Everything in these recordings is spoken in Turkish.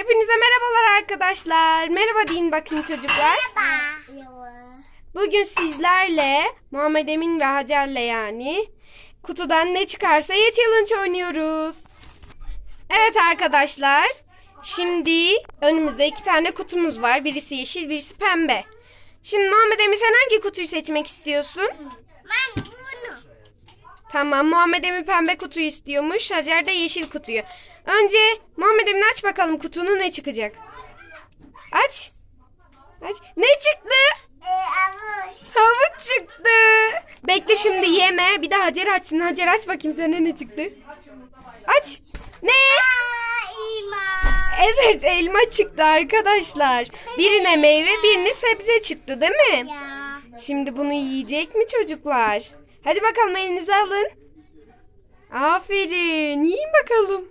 Hepinize merhabalar arkadaşlar. Merhaba deyin bakın çocuklar. Merhaba. Bugün sizlerle Muhammed Emin ve Hacer'le yani kutudan ne çıkarsa ye challenge oynuyoruz. Evet arkadaşlar. Şimdi önümüzde iki tane kutumuz var. Birisi yeşil, birisi pembe. Şimdi Muhammed Emin sen hangi kutuyu seçmek istiyorsun? Tamam Muhammed Emin pembe kutuyu istiyormuş. Hacer de yeşil kutuyu. Önce Muhammed Emin aç bakalım kutunu ne çıkacak. Aç. Aç. Ne çıktı? Ee, avuç. Havuç çıktı. Bekle şimdi yeme. Bir de Hacer açsın. Hacer aç bakayım sana ne çıktı. Aç. Ne? Aa, ima. Evet elma çıktı arkadaşlar. Birine meyve birine sebze çıktı değil mi? Ya. Şimdi bunu yiyecek mi çocuklar? Hadi bakalım elinize alın. Aferin. Yiyin bakalım.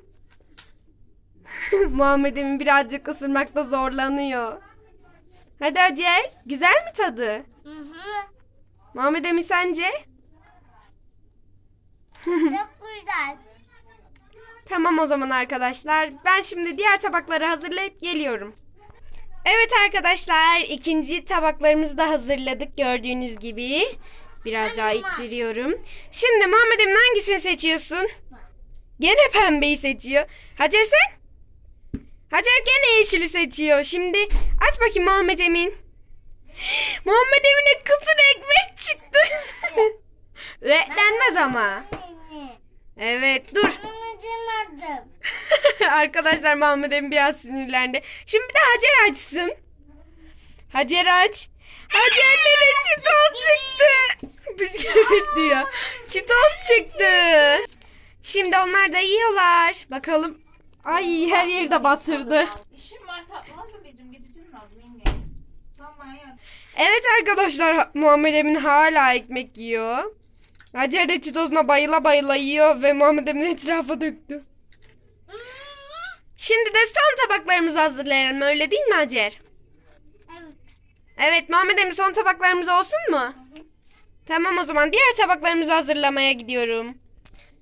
Muhammed Emin birazcık ısırmakta zorlanıyor. Hadi Hacer. Güzel mi tadı? Hı hı. Muhammed Emin sence? Çok güzel. Tamam o zaman arkadaşlar. Ben şimdi diğer tabakları hazırlayıp geliyorum. Evet arkadaşlar ikinci tabaklarımızı da hazırladık gördüğünüz gibi. Biraz daha ittiriyorum. Şimdi Muhammed Emin hangisini seçiyorsun? Gene pembeyi seçiyor. Hacer sen? Hacer gene yeşili seçiyor. Şimdi aç bakayım Muhammed Emin. Muhammed Emin'e kıtır ekmek çıktı. Renklenmez ama. Evet dur. Arkadaşlar Muhammed Emin biraz sinirlendi. Şimdi bir de Hacer açsın. Hacer aç. Hacer'de de çitos çıktı. Bisküvit diyor. Çitos çıktı. Şimdi onlar da yiyorlar. Bakalım. Ay her yeri de batırdı. İşim var tatlı hazırlayacağım. Gideceğim lazım yenge. Tamam ya. Evet arkadaşlar Muhammed Emin hala ekmek yiyor. Hacer de çitosuna bayıla bayıla yiyor ve Muhammed Emin etrafa döktü. Şimdi de son tabaklarımızı hazırlayalım öyle değil mi Hacer? Evet. Muhammed Emin son tabaklarımız olsun mu? Tamam o zaman diğer tabaklarımızı hazırlamaya gidiyorum.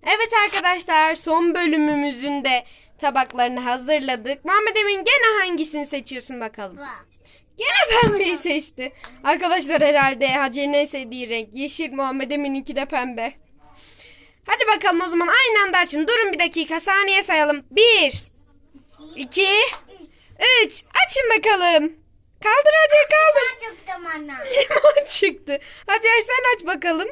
Evet arkadaşlar son bölümümüzün de tabaklarını hazırladık. Muhammed Emin gene hangisini seçiyorsun bakalım. Gene pembeyi seçti. Arkadaşlar herhalde Hacer'in en sevdiği renk. Yeşil Muhammed Emin'inki de pembe. Hadi bakalım o zaman aynı anda açın. Durun bir dakika saniye sayalım. Bir, iki, üç. Açın bakalım. Kaldır. Anne. Limon çıktı. Hacer sen aç bakalım.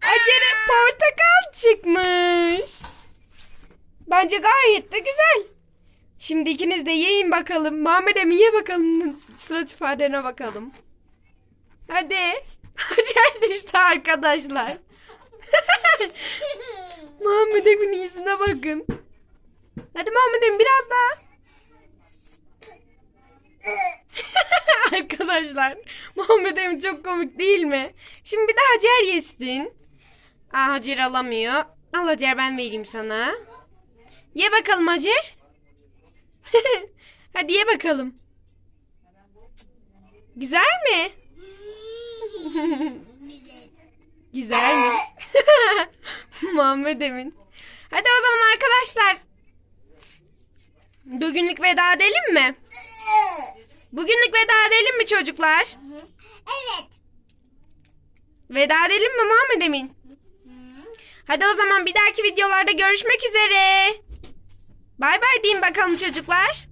Hacer'e portakal çıkmış. Bence gayet de güzel. Şimdi ikiniz de yiyin bakalım. Muhammed Emin ye bakalım. Surat ifadene bakalım. Hadi. Hacer düştü arkadaşlar. Muhammed Emin'in yüzüne bakın. Hadi Muhammed Emin biraz daha. Arkadaşlar Muhammed Emin çok komik değil mi? Şimdi bir de Hacer yesin. Aa Hacer alamıyor. Al Hacer ben vereyim sana. Ye bakalım Hacer. Hadi ye bakalım. Güzel mi? Güzelmiş. Muhammed Emin. Hadi o zaman arkadaşlar. Bugünlük veda edelim mi? Bugünlük veda edelim mi çocuklar? evet. Veda edelim mi Muhammed Emin? Hadi o zaman bir dahaki videolarda görüşmek üzere. Bay bay deyin bakalım çocuklar.